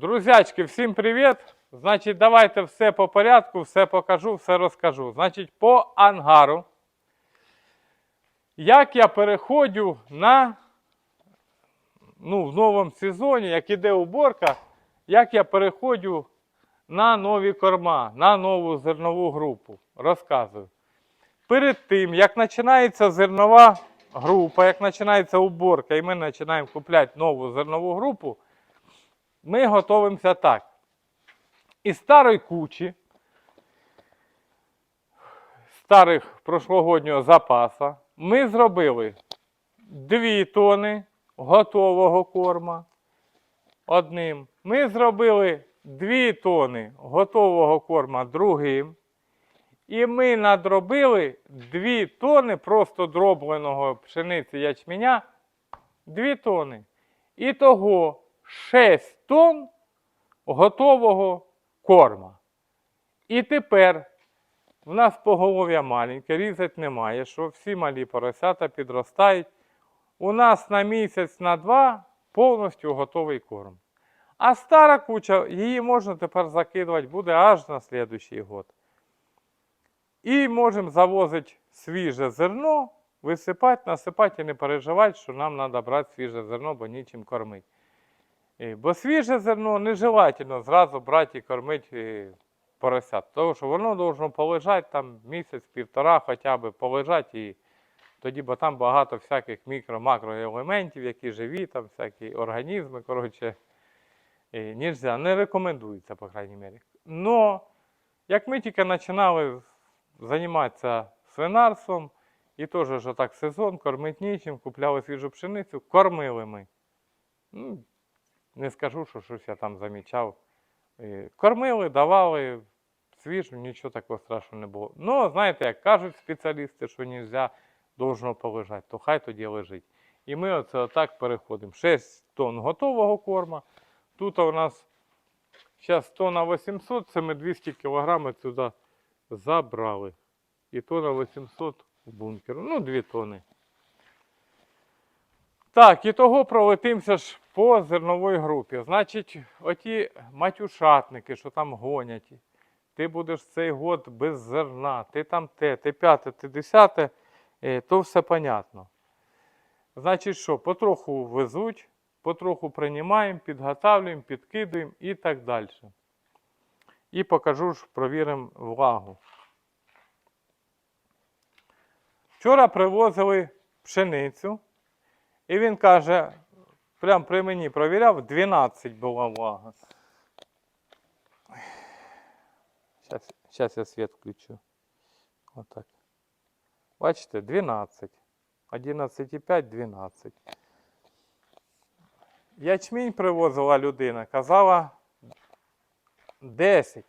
Друзячки, всім привіт! Значить, давайте все по порядку, все покажу, все розкажу. Значить, по ангару. Як я переходжу на ну, в новому сезоні, як іде уборка, як я переходжу на нові корма, на нову зернову групу. Розказую. Перед тим, як починається зернова група, як починається уборка, і ми починаємо купляти нову зернову групу, ми готуємося так. Із старої кучі, старих прошлогоднього запасу, ми зробили 2 тони готового корма одним. Ми зробили 2 тони готового корма другим. І ми надробили 2 тони просто дробленого пшениці ячменя 2 тони. І того 6 тонн готового корма. І тепер в нас поголов'я маленьке, різати немає, що всі малі поросята підростають. У нас на місяць, на два повністю готовий корм. А стара куча, її можна тепер закидувати буде аж на слідуючий год. І можемо завозити свіже зерно, висипати, насипати і не переживати, що нам треба брати свіже зерно, бо нічим кормити. Бо свіже зерно нежелательно зразу брати і кормити поросят. Тому що воно должно полежати там місяць-півтора хоча б полежати і тоді, бо там багато всяких мікро-макроелементів, які живі, там всякі організми, коротше, нельзя, не рекомендується, по крайній мірі. Но, як ми тільки починали займатися свинарством, і теж так сезон, кормить нічим, купляли свіжу пшеницю, кормили ми. Ну, не скажу, що щось я там замічав. Кормили, давали свіжу, нічого такого страшного не було. Ну, знаєте, як кажуть спеціалісти, що не можна, должно полежати, то хай тоді лежить. І ми оце отак переходимо. 6 тонн готового корма. Тут у нас зараз тонна 800, це ми 200 кг сюди забрали. І тонна 800 в бункер. Ну, 2 тонни. Так, і того пролетимося ж по зерновій групі. Значить, оті матюшатники, що там гонять, ти будеш цей год без зерна, ти там те, ти п'яте, ти десяте, е, то все понятно. Значить, що, потроху везуть, потроху приймаємо, підготавлюємо, підкидуємо і так далі. І покажу ж, провіримо влагу. Вчора привозили пшеницю. І він каже, прям при мені провіряв, 12 була влага. Зараз, зараз я світ включу. Отак. Бачите, 12. 11,5, 12. Ячмінь привозила людина, казала 10.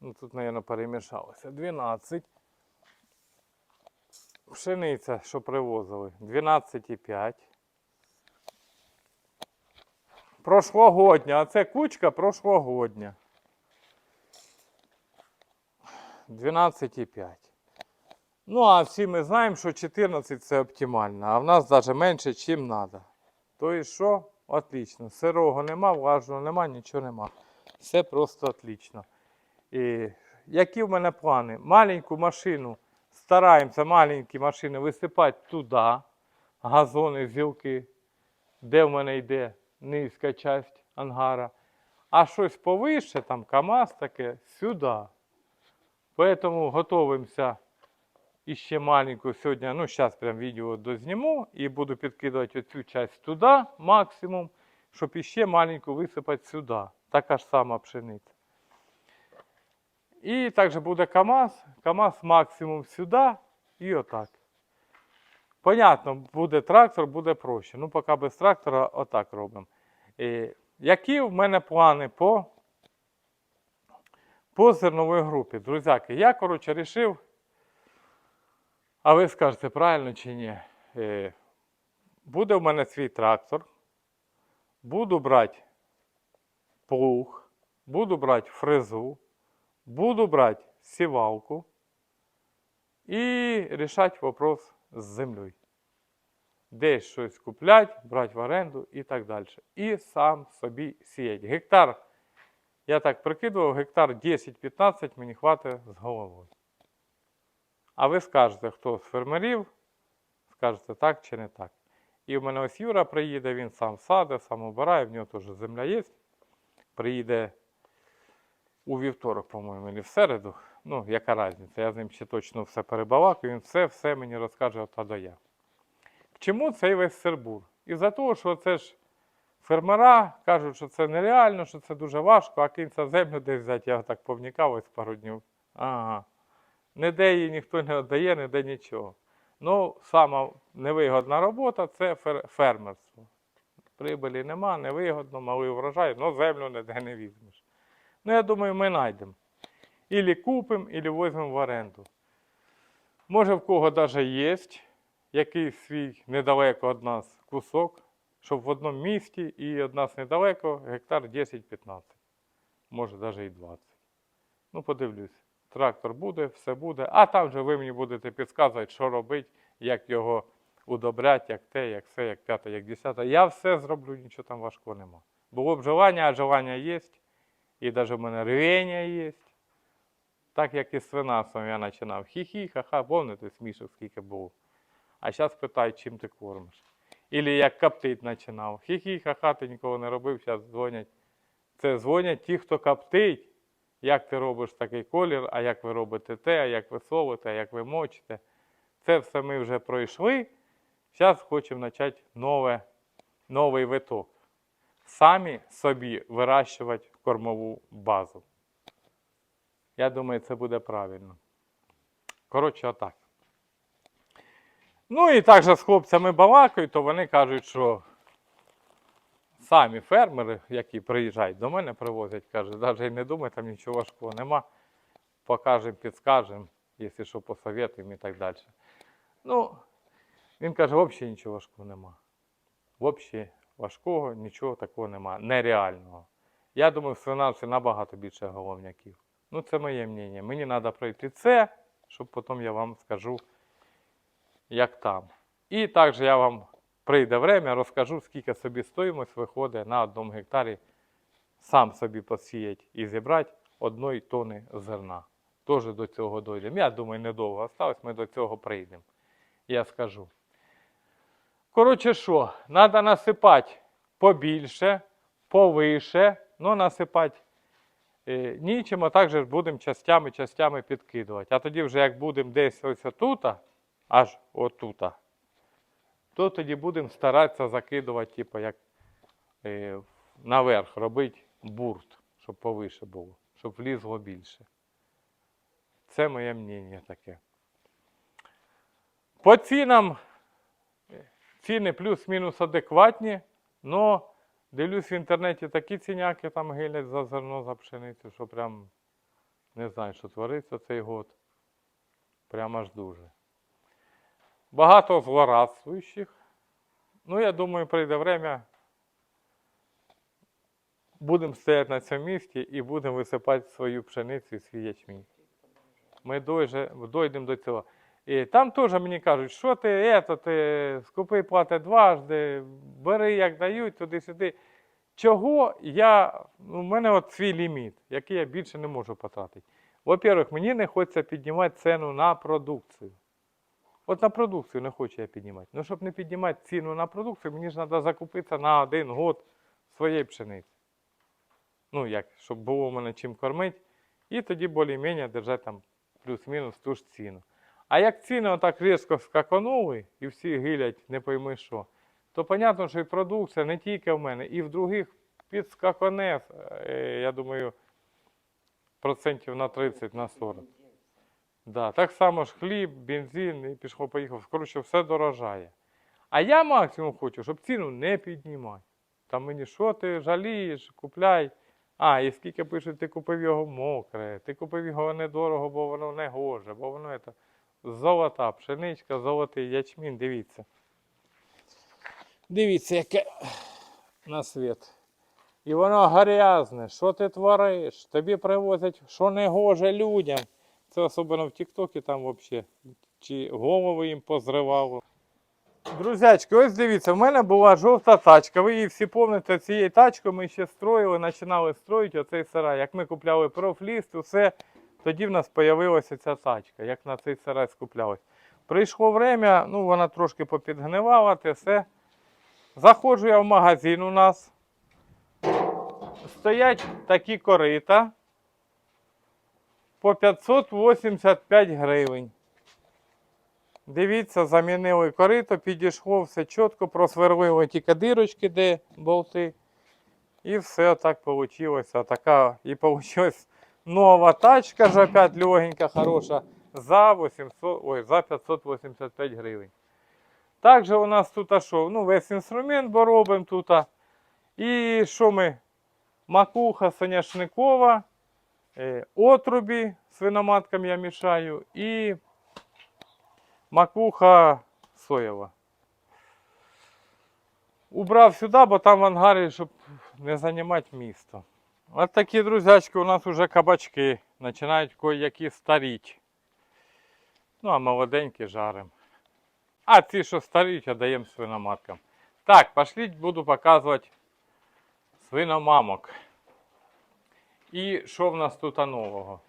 Ну, тут, мабуть, перемішалося. 12. Пшениця, що привозили, 12,5. Прошлогодня, а це кучка прошлогодня. 12,5. Ну, а всі ми знаємо, що 14 це оптимально, а в нас навіть менше, ніж треба. То і що? Отлично. Сирого нема, влажного нема, нічого нема. Все просто отлично. І які в мене плани? Маленьку машину стараємося маленькі машини висипати туди, газони, зілки, де в мене йде низька часть ангара. А щось повище, там КАМАЗ таке, сюди. Поэтому готуємося іще маленьку сьогодні, ну зараз прям відео дозніму і буду підкидувати оцю часть туди максимум, щоб іще маленьку висипати сюди. Така ж сама пшениця. І також буде КАМАЗ, КАМАЗ максимум сюди і отак. Понятно, буде трактор, буде проще. Ну, поки без трактора отак робимо. І які в мене плани по, по зерновій групі? Друзяки, я, коротше, вирішив, а ви скажете, правильно чи ні? Е, Буде в мене свій трактор. Буду брати плуг, буду брати фрезу. Буду брать сівалку і рішати вопрос з землею. десь щось купляти, брати в оренду і так далі. І сам собі сіяти. Гектар, я так прикидував, гектар 10-15 мені хватить з головою. А ви скажете, хто з фермерів, скажете так чи не так. І в мене ось Юра приїде, він сам саде, сам обирає, в нього теж земля є. Приїде у вівторок, по-моєму, або в середу. Ну, яка різниця, я з ним ще точно все перебалакаю, він все, все мені розкаже от А до Я. К чому цей весь сербур? Із-за того, що це ж фермера кажуть, що це нереально, що це дуже важко, а кінця землю десь взяти, я так повнікав ось пару днів. Ага. Ніде її ніхто не віддає, ніде нічого. Ну, сама невигодна робота це фер- фермерство. Прибилі нема, невигодно, малий врожай, але землю ніде не візьмеш. Ну, я думаю, ми знайдемо. Ілі купимо, ілі візьмемо в оренду. Може, в кого навіть є якийсь свій недалеко від нас кусок, щоб в одному місті і від нас недалеко гектар 10-15. Може, навіть і 20. Ну, подивлюсь. Трактор буде, все буде. А там вже ви мені будете підказувати, що робити, як його удобрять, як те, як все, як п'яте, як десяте. Я все зроблю, нічого там важкого нема. Було б желання, а желання є. І навіть в мене рвення є. Так як і з свинасом я починав. Хі-хі, ха-ха, помните смішок, скільки було. А зараз питають, чим ти кормиш. Ілі як коптить починав. Хі-хі, ха-ха, ти нікого не робив, зараз дзвонять. Це дзвонять ті, хто коптить. Як ти робиш такий колір, а як ви робите те, а як ви солите, а як ви мочите. Це все ми вже пройшли. Зараз хочемо почати нове, новий виток. Самі собі вирощувати кормову базу. Я думаю, це буде правильно. Коротше, отак. Ну і так же з хлопцями балакаю, то вони кажуть, що самі фермери, які приїжджають до мене, привозять, кажуть, навіть не думай, там нічого важкого нема. Покажемо, підскажемо, якщо що посоветуємо і так далі. Ну, він каже, взагалі нічого важкого нема. Взагалі важкого нічого такого нема. Нереального. Я думаю, в свинарці набагато більше головняків. Ну, це моє мнення. Мені треба пройти це, щоб потім я вам скажу, як там. І також я вам прийде время, розкажу, скільки собі стоїмость виходить на одному гектарі сам собі посіяти і зібрати одної тони зерна. Теж до цього дійдемо. Я думаю, недовго осталось, ми до цього прийдемо. Я скажу. Коротше, що, треба насипати побільше, повише, але насипати е, нічим, а також будемо частями, частями підкидувати. А тоді вже як будемо десь ось отута, аж отута, то тоді будемо старатися закидувати, типу, як е, наверх робити бурт, щоб повише було, щоб влізло більше. Це моє мнення таке. По цінам ціни плюс-мінус адекватні, але дивлюсь в інтернеті такі ціняки там гилять за зерно, за пшеницю, що прям не знаю, що твориться цей год. Прямо аж дуже. Багато злорадствуючих. Ну, я думаю, прийде время. Будемо стояти на цьому місці і будемо висипати свою пшеницю і свій ячмінь. Ми дойдемо до цього. І там теж мені кажуть, що ти, ето, ти скупи плати дважди, бери, як дають, туди-сюди. Чого я, у мене от свій ліміт, який я більше не можу потратити. Во-первых, мені не хочеться піднімати ціну на продукцію. От на продукцію не хочу я піднімати. Ну, щоб не піднімати ціну на продукцію, мені ж треба закупитися на один год своєї пшениці. Ну, як, щоб було в мене чим кормити. І тоді більш-менш держати там плюс-мінус ту ж ціну. А як ціни отак різко скаканули і всі гилять, не пойми що, то зрозуміло, що і продукція не тільки в мене, і в других підскакане, е, я думаю, процентів на 30, на 40. Да, так само ж хліб, бензин і пішло поїхав. Коротше, все дорожає. А я максимум хочу, щоб ціну не піднімати. Там мені що ти жалієш, купляй. А, і скільки пишуть, ти купив його мокре, ти купив його недорого, бо воно не гоже, бо воно це золота пшеничка, золотий ячмін, дивіться. Дивіться, яке на світ. І воно грязне. Що ти твориш? Тобі привозять, що не гоже людям. Це особливо в Тіктокі там взагалі. Чи голови їм позривало. Друзячки, ось дивіться, в мене була жовта тачка. Ви її всі пам'ятаєте, цією тачкою ми ще строїли, починали строїти оцей сарай. Як ми купляли профліст, усе, тоді в нас з'явилася ця тачка, як на цей сарай скуплялись. Прийшло время, ну вона трошки попідгнивала, те все. Заходжу я в магазин у нас. Стоять такі корита по 585 гривень. Дивіться, замінили корито, підійшло все чітко, просверлили тільки дирочки, де болти. І все так вийшло. Така і вийшла нова тачка ж опять легенька, хороша, за 800, ой, за 585 гривень. Також у нас тут а що? Ну, весь інструмент бо робимо тут. а. І що ми? Макуха соняшникова, е, отрубі свиноматкам я мішаю і макуха соєва. Убрав сюди, бо там в ангарі, щоб не займати місто. От такі, друзячки, у нас вже кабачки починають кое-які старіть. Ну, а молоденькі жаримо. А ці, що старіть, даємо свиноматкам. Так, пошліть, буду показувати свиномамок. І що в нас тут нового?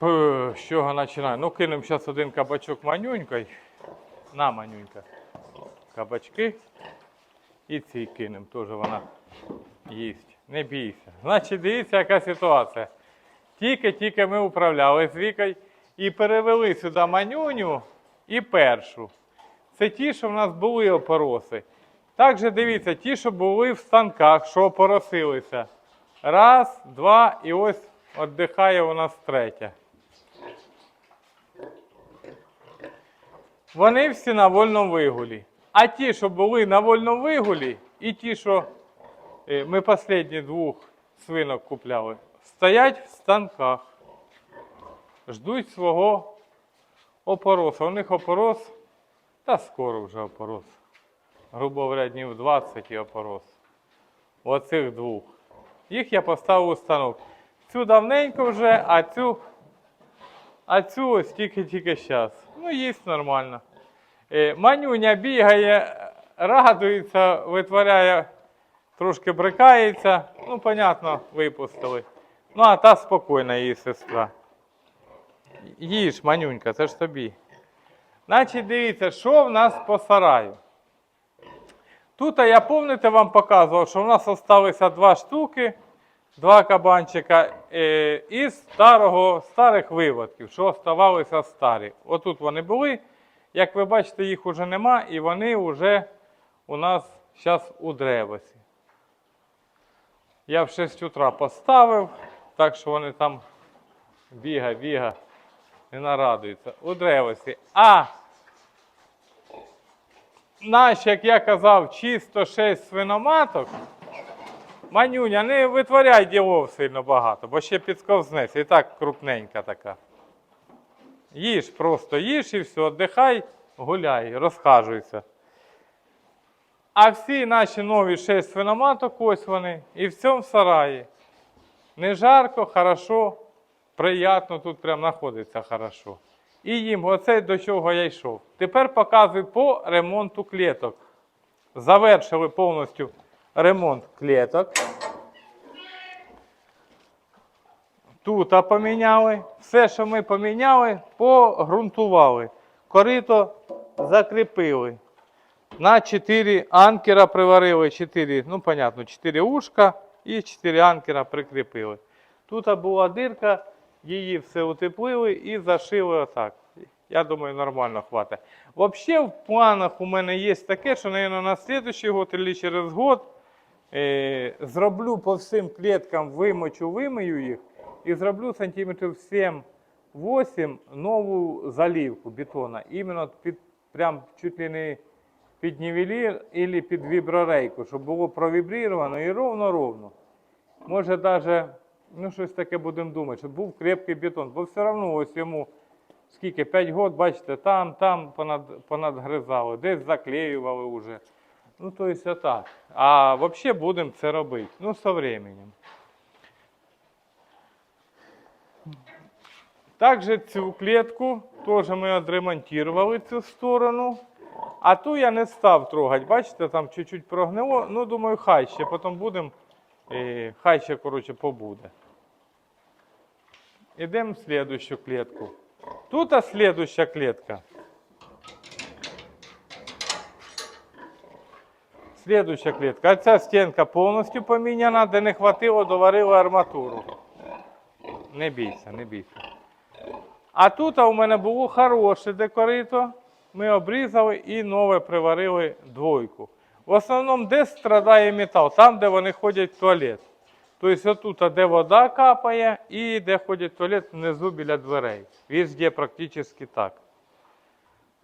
З чого починаю? Ну, кинемо зараз один кабачок манюнькой. На, манюнька. Кабачки. І ці кинемо, теж вона їсть. Не бійся. Значить, дивіться, яка ситуація. Тільки-тільки ми управляли з Вікою і перевели сюди манюню і першу. Це ті, що в нас були опороси. Також дивіться, ті, що були в станках, що опоросилися. Раз, два, і ось віддихає у нас третя. Вони всі на вольному вигулі. А ті, що були на вольному вигулі, і ті, що ми останні двох свинок купляли, стоять в станках. Ждуть свого опоросу. У них опорос, та скоро вже опорос. Грубо говоря, днів 20 і опорос. Оцих двох. Їх я поставив у станок. Цю давненько вже, а цю, а цю ось тільки-тільки зараз. Ну, їсть нормально. Е, Манюня бігає, радується, витворяє, трошки брикається. Ну, понятно, випустили. Ну, а та спокійна її сестра. Їж, манюнька, це ж тобі. Значить, дивіться, що в нас по сараю. Тут я пам'ятаєте, вам показував, що в нас залишилися два штуки, два кабанчика е, із старого, старих виводків, що оставалися старі. Отут вони були. Як ви бачите, їх вже нема, і вони вже у нас зараз у древесі. Я в 6 утра поставив, так що вони там біга, біга, не нарадуються. У древесі. А наші, як я казав, чисто 6 свиноматок. Манюня, не витворяй ділов сильно багато, бо ще підсковзнеться. І так крупненька така. Їж, просто їж і все, віддихай, гуляй, розхажуйся. А всі наші нові 6 свиноматок, ось вони, і в цьому сараї. Не жарко, хорошо, приємно, тут прям знаходиться хорошо. І їм, оце до чого я йшов. Тепер показую по ремонту клеток. Завершили повністю ремонт клеток. Тут поміняли. Все, що ми поміняли, погрунтували. Корито закріпили. На 4 анкера приварили 4, ну, понятно, 4 ушка і 4 анкера прикріпили. Тут була дирка, її все утеплили і зашили отак. Я думаю, нормально хватить. Взагалі, в планах у мене є таке, що, мабуть, на наступний год або через год е, зроблю по всім кліткам, вимочу, вимию їх і зроблю сантиметрів 7-8 нову залівку бетона. Іменно під, прям чуть ли не під нівелір або під віброрейку, щоб було провібрировано і ровно-ровно. Може навіть, ну щось таке будемо думати, щоб був крепкий бетон, бо все одно ось йому скільки, 5 років, бачите, там, там понад, понадгризали, десь заклеювали вже. Ну, то есть отак. А взагалі будемо це робити. Ну, со временем. Також цю клітку теж ми відремонтували цю сторону. А ту я не став трогати. Бачите, там чуть-чуть прогнило. Ну, думаю, хай ще потім будемо. Хай ще, коротше, побуде. Ідемо в слідущу клітку. Тут а слідуща клітка. Слідуща клітка. А ця стінка повністю поміняна, де не хватило, доварили арматуру. Не бійся, не бійся. А тут у мене було хороше декорито. Ми обрізали і нове приварили двойку. В основному, де страдає метал? Там, де вони ходять в туалет. Тобто отут, де вода капає, і де ходять в туалет внизу біля дверей. Везде практично так.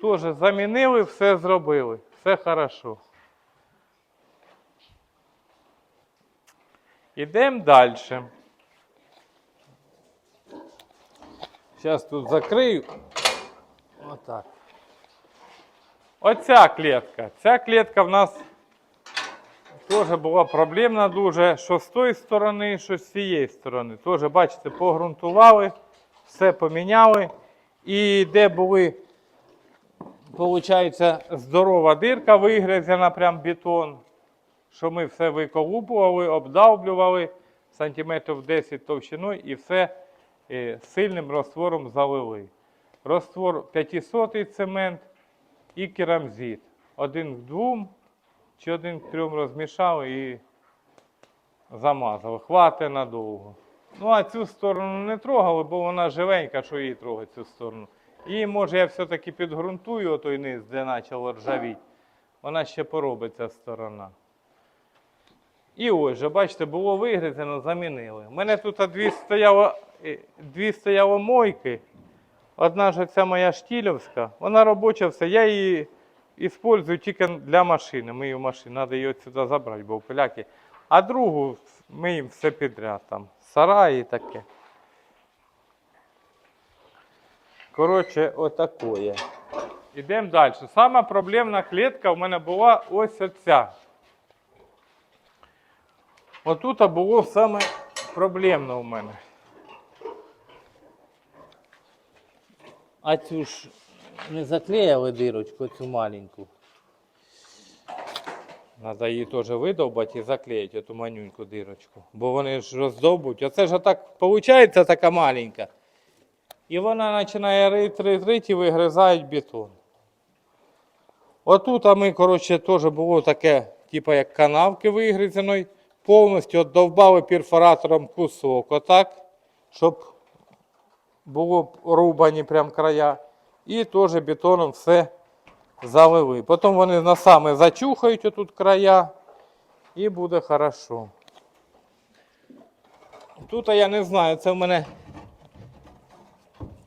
Теж замінили, все зробили. Все хорошо. Ідемо далі. Зараз тут закрию. Отак. Оця клітка. Ця клітка в нас теж була проблемна дуже, що з тої сторони, що з цієї сторони. Теж, бачите, погрунтували, все поміняли. І де були, виходить, здорова дирка вигризена, прям бетон, що ми все виколупували, обдавлювали сантиметрів 10 товщиною і все е, сильним розтвором залили. Розтвор 500 цемент і керамзит. Один к двом чи один к трьом розмішали і замазали. Хватить надовго. Ну, а цю сторону не трогали, бо вона живенька, що її трогати цю сторону. І може я все-таки підґрунтую отой низ, де почало ржавіти. Вона ще поробить ця сторона. І ось же, бачите, було вигризено, замінили. У мене тут дві стояло, е, дві стояло мойки. Одна ж ця моя штілівська, вона робоча все. Я її використовую тільки для машини. Мию машину, треба її сюди забрати, бо поляки. А другу ми їм все підряд там. Сараї таке. Коротше, отакоє. Ідемо далі. Сама проблемна клітка в мене була ось оця. Отут було саме проблемно у мене. А цю ж не заклеїли дирочку, цю маленьку. Треба її теж видовбати і заклеїти цю манюньку дирочку. Бо вони ж роздовбуть. Оце ж так виходить така маленька. І вона починає рити, рити, і вигризають бетон. Отут а ми, коротше, теж було таке, типу як канавки вигризаної. Повністю довбали перфоратором кусок, отак, щоб було рубані прям края. І теж бетоном все залили. Потім вони саме зачухають отут края і буде хорошо. Тут я не знаю, це в мене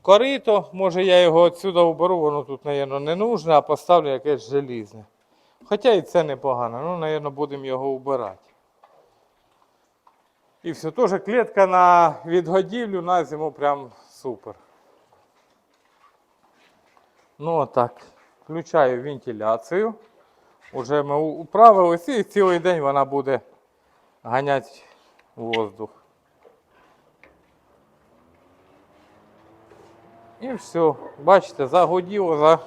корито, може я його відсюди уберу, воно тут, мабуть, не нужне, а поставлю якесь желізне. Хоча і це непогано, ну, мабуть, будемо його убирати. І все, теж клітка на відгодівлю на зиму прям супер. Ну отак. Включаю вентиляцію. Уже ми управилися і цілий день вона буде ганяти воздух. І все. Бачите, загуділо,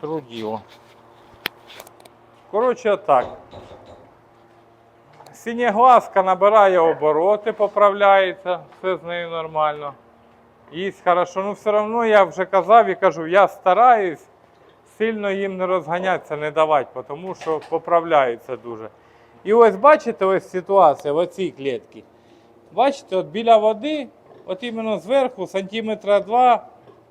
затруділо. Коротше, так. Синєглазка набирає обороти, поправляється, все з нею нормально. Їсть хорошо. Ну все одно я вже казав і кажу, я стараюсь сильно їм не розганятися, не давати, тому що поправляються дуже. І ось бачите, ось ситуація в оцій клітці. Бачите, от біля води, от іменно зверху, сантиметра два,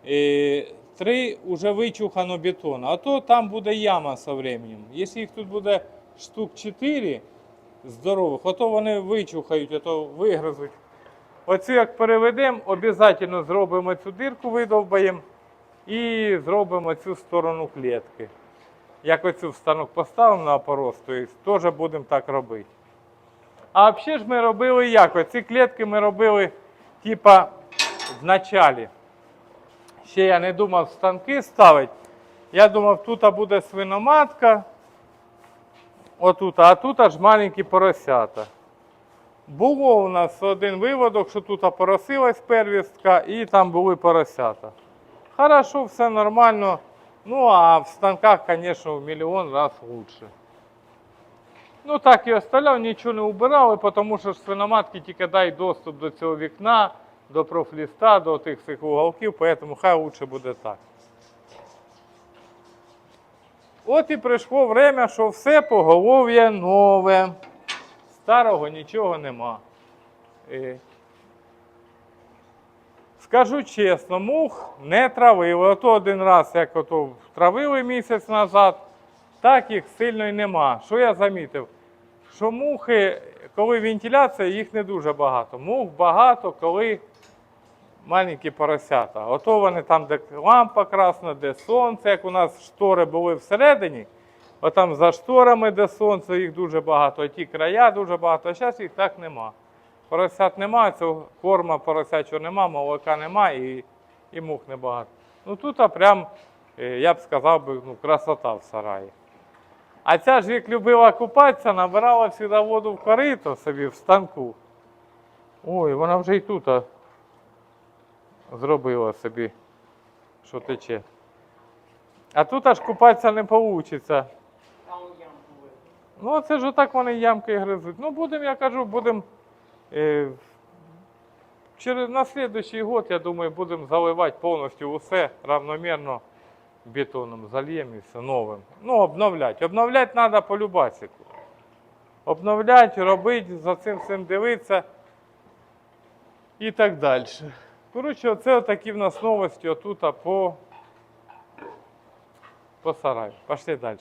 е, три вже вичухано бетону. А то там буде яма з временем. Якщо їх тут буде штук 4 здорових, ото вони вичухають, ото вигризуть. Оцю як переведемо, обов'язково зробимо цю дирку, видовбаємо і зробимо цю сторону клітки. Як оцю станок поставимо на опорос, то теж будемо так робити. А взагалі ж ми робили як? Оці клітки ми робили типа в началі. Ще я не думав станки ставити. Я думав, тут буде свиноматка. Отут, а тут аж маленькі поросята. Було у нас один виводок, що тут поросилась первістка і там були поросята. Хорошо, все нормально. Ну, а в станках, звісно, в мільйон раз лучше. Ну так і оставляв, нічого не убирали, тому що свиноматки тільки дай доступ до цього вікна, до профліста, до тих всіх уголків, тому хай лучше буде так. От і прийшло время, що все поголов'я нове. Старого нічого нема. Скажу чесно, мух не травили. Ото один раз, як ото травили місяць назад, так їх сильно й нема. Що я замітив? Що мухи, коли вентиляція, їх не дуже багато. Мух багато, коли маленькі поросята. Ото вони там, де лампа красна, де сонце, як у нас штори були всередині. Отам за шторами, де сонце, їх дуже багато, ті края дуже багато, а зараз їх так нема. Поросят нема, цього корма поросячого нема, молока нема і, і мух небагато. Ну тут а прям, е, я б сказав, би, ну, красота в сараї. А ця ж як любила купатися, набирала завжди воду в корито собі в станку. Ой, вона вже і тут а, зробила собі, що тече. А тут аж купатися не вийде. Ну, це ж отак вони ямки гризуть. Ну, будемо, я кажу, будемо. Е, через на слідуючий год, я думаю, будемо заливати повністю усе равномірно бетоном, зальємо і все новим. Ну, обновляти. Обновляти треба по любасику. Обновляти, робити, за цим всім дивитися і так далі. Коротше, оце такі в нас новості отут по, по сараю. Пішли далі.